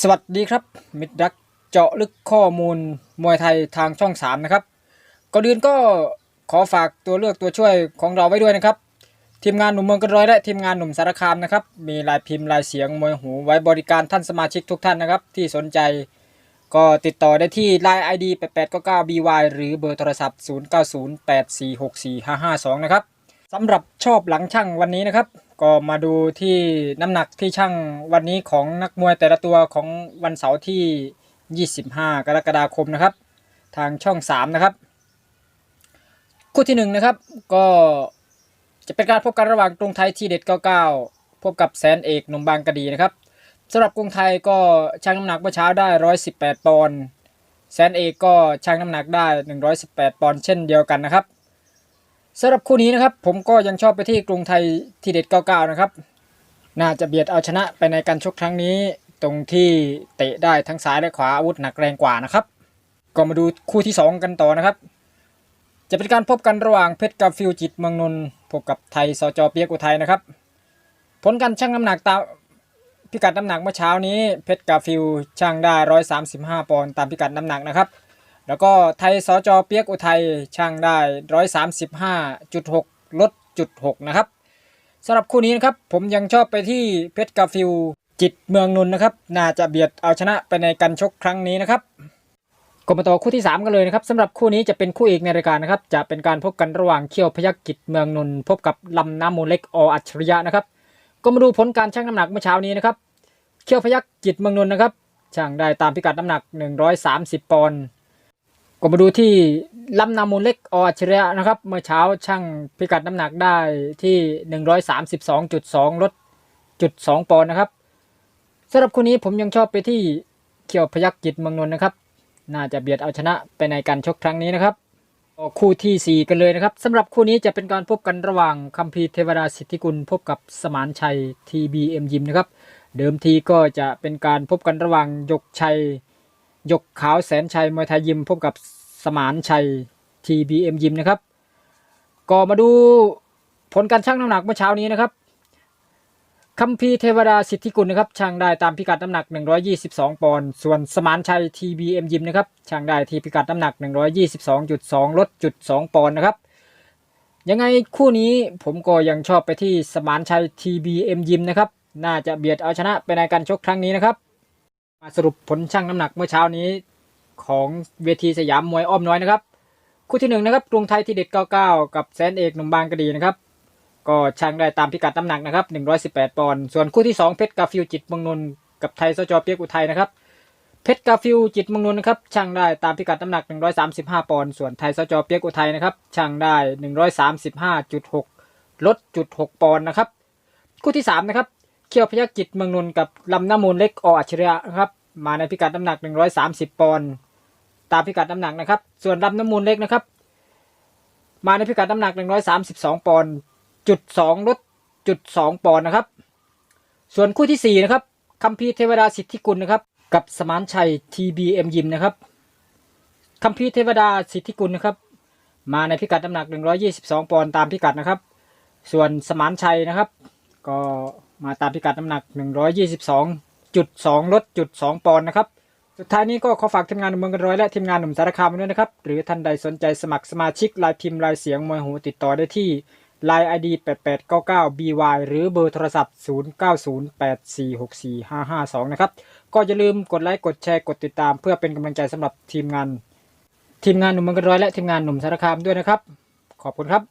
สวัสดีครับ มิตรรักเจาะลึกข้อมูลมวยไทยทางช่อง 3 นะครับก่อนอื่นก็ขอฝากตัวเลือกตัวช่วยของเราไว้ด้วยนะครับ ทีมงานหนุ่มเมืองกันร้อยและทีมงานหนุ่มสารคามนะครับ มีลายพิมพ์ลายเสียงมวยหูไว้บริการท่านสมาชิกทุกท่านนะครับ ที่สนใจก็ติดต่อได้ที่ Line ID 8899 BY หรือเบอร์โทรศัพท์ 0908464552 นะครับ สำหรับชอบหลังช่างวันนี้นะครับ ก็มาดูที่น้ำหนักที่ช่างวันนี้ของนักมวยแต่ละตัวของวันเสาร์ที่ 25 กรกฎาคมนะครับ ทางช่อง 3 นะครับ คู่ที่ 1 นะครับ ก็จะเป็นการพบกันระหว่างกรุงไทยทีเด็ด 99 พบกับแสนเอกหนุ่มบางกะดีนะครับสำหรับกรุงไทยก็ชั่งน้ำหนักเมื่อเช้าได้ 118 ปอนด์แสนเอกก็ชั่งน้ำหนักได้ 118 ปอนด์เช่นเดียวกันนะครับ สำหรับคู่นี้นะครับ ผมก็ยังชอบไปที่กรุงไทยทีเด็ด99นะครับ น่าจะเบียดเอาชนะไปในการชกครั้งนี้ ตรงที่เตะได้ทั้งซ้ายและขวาอาวุธหนักแรงกว่านะครับ ก็มาดูคู่ที่ 2 กันต่อนะครับ จะเป็นการพบกันระหว่างเพชรกับฟิวจิตเมืองนนท์พบกับไทยสจเปียกอุทัยนะครับ ผลการชั่งน้ำหนักตามพิกัดน้ำหนักเมื่อเช้านี้ เพชรกับฟิวชั่งได้ 135 ปอนด์ตามพิกัดน้ำหนักนะครับ แล้วก็ไทยสจเปียกอุทัยช่างได้135.6ลดจุด6นะครับสำหรับคู่นี้นะครับผมยังชอบไปที่เพชรกาฟิวจิตเมืองนนท์นะครับ น่าจะเบียดเอาชนะไปในการชกครั้งนี้นะครับก็มาต่อคู่ที่ 3 กันเลยนะครับสำหรับคู่นี้จะเป็นคู่เอกในรายการนะครับ จะเป็นการพบกันระหว่างเขี้ยวพยักกิจเมืองนนท์พบกับลำน้ำมูลเล็กออัจฉริยะนะครับ ก็มาดูผลการชั่งน้ำหนักเมื่อเช้านี้นะครับเขี้ยวพยักจิตเมืองนนท์นะครับช่างได้ตามพิกัดน้ำหนัก 130 ปอนด์ ก็มาดูที่ลำนามูลเล็กออัจฉริยะนะครับ เมื่อเช้าช่างพิกัดน้ำหนักได้ที่ 132.2 ลดจุด2ปอนด์นะครับสำหรับคู่นี้ผมยังชอบไปที่เขียวพยักจิตเมืองนนท์นะครับ น่าจะเบียดเอาชนะไปในการชกครั้งนี้นะครับก็คู่ทีสี่ 4 กันเลยนะครับสำหรับคู่นี้จะเป็นการพบกันระหว่างคัมพีเทวดาสิทธิกุลพบกับสมานชัย TBM ยิมนะครับ เดิมทีก็จะเป็นการพบกันระหว่างยกชัย ยกขาวแสนชัยมวยไทยยิมพบกับสมานชัย TBM ยิมนะครับ ก็มาดูผลการชั่งน้ำหนักเมื่อเช้านี้นะครับคัมพีเทวดาสิทธิกุลนะครับชั่งได้ตามพิกัดน้ำหนัก 122 ปอนด์ส่วนสมานชัย TBM ยิมนะครับชั่งได้ที่พิกัดน้ำหนัก 122.2 ลดจุด2ปอนด์นะครับยังไงคู่นี้ผมก็ยังชอบไปที่สมานชัย TBM ยิมนะครับน่าจะเบียดเอาชนะไปในการชกครั้งนี้นะครับ มาสรุปผลชั่งน้ำหนักเมื่อเช้านี้ของเวทีสยามมวยอ้อมน้อยนะครับ คู่ที่หนึ่งนะครับกรุงไทยทีเด็ด99 กับแสนเอกหนุ่มบางกะดีนะครับ ก็ชั่งได้ตามพิกัดน้ำหนักนะครับ118 ปอนด์ส่วนคู่ที่ 2 เพชรกาฟิวจิตเมืองนนท์กับไทยสจเปียกอุทัยนะครับเพชรกาฟิวจิตเมืองนนท์นะครับชั่งได้ตามพิกัดน้ำหนัก 135 ปอนด์ส่วนไทยสจเปียกอุทัยนะครับชั่งได้ 135.6 ลดจุด6ปอนด์นะครับคู่ที่3นะครับ เคียวพยักจิตเมืองนนท์กับลำน้ำมูลเล็กออัจฉริยะนะครับ มาในพิกัดน้ำหนัก 130 ปอนด์ตามพิกัดน้ำหนักนะครับ ส่วนลำน้ำมูลเล็กนะครับ มาในพิกัดน้ำหนัก 132 ปอนด์จุด2ลดจุด2ปอนด์นะครับ ส่วนคู่ที่ 4 นะครับคัมพีเทวดาสิทธิกุลนะครับ กับสมานชัย TBM ยิมนะครับคัมพีเทวดาสิทธิกุลนะครับ มาในพิกัดน้ำหนัก 122 ปอนด์ตามพิกัดนะครับ ส่วนสมานชัยนะครับ ก็ มาตามพิกัดน้ำหนัก 122.2ลดจุด2ปอนด์นะครับ สุดท้ายนี้ก็ขอฝากทีมงานหนุ่มเมืองกันร้อยและทีมงานหนุ่มสารคามด้วยนะครับ หรือท่านใดสนใจสมัครสมาชิกลายพิมพ์ลายเสียงมวยหูติดต่อได้ที่ Line ID 8899 BY หรือเบอร์โทรศัพท์ 0908464552 นะครับ ก็อย่าลืมกดไลค์กดแชร์กดติดตาม เพื่อเป็นกำลังใจสำหรับทีมงาน ทีมงานหนุ่มเมืองกันร้อยและทีมงานหนุ่มสารคามด้วยนะครับ ขอบคุณครับ